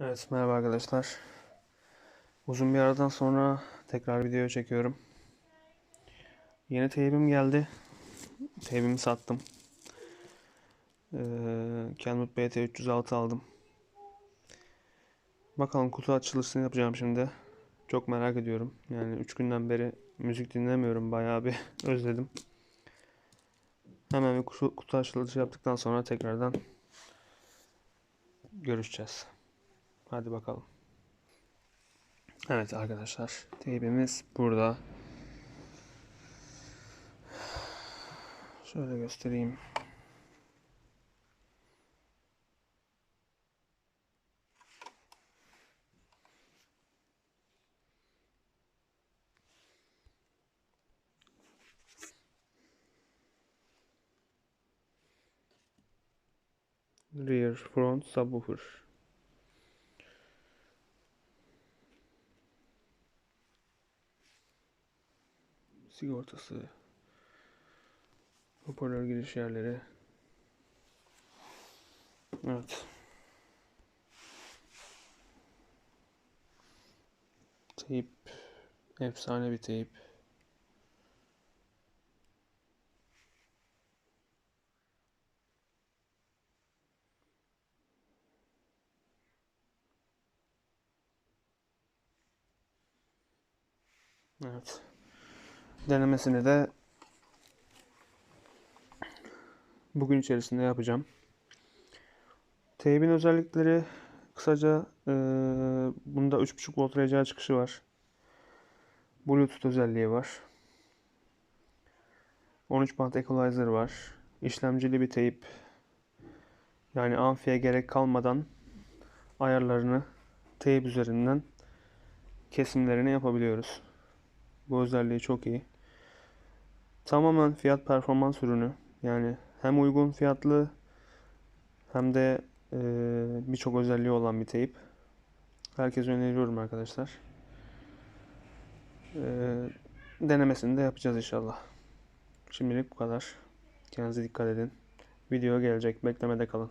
Evet merhaba arkadaşlar. Uzun bir aradan sonra tekrar video çekiyorum. Yeni teybim geldi. Teybimi sattım. Ee, Kenwood BT 306 aldım. Bakalım kutu açılışını yapacağım şimdi. Çok merak ediyorum. Yani 3 günden beri müzik dinlemiyorum. Bayağı bir özledim. Hemen bir kutu, kutu açılışı yaptıktan sonra tekrardan görüşeceğiz. Hadi bakalım. Evet arkadaşlar. Teybimiz burada. Şöyle göstereyim. Rear front subwoofer. Sigortası. Hoparlör giriş yerleri. Evet. Teyip. Efsane bir teyip. Evet. Denemesini de bugün içerisinde yapacağım. Teybin özellikleri kısaca e, bunda 3.5 volt RCA çıkışı var. Bluetooth özelliği var. 13 band equalizer var. İşlemcili bir teyip. Yani amfiye gerek kalmadan ayarlarını teyip üzerinden kesimlerini yapabiliyoruz. Bu özelliği çok iyi. Tamamen fiyat performans ürünü. Yani hem uygun fiyatlı hem de e, birçok özelliği olan bir teyip. Herkese öneriyorum arkadaşlar. E, denemesini de yapacağız inşallah. Şimdilik bu kadar. Kendinize dikkat edin. Video gelecek. Beklemede kalın.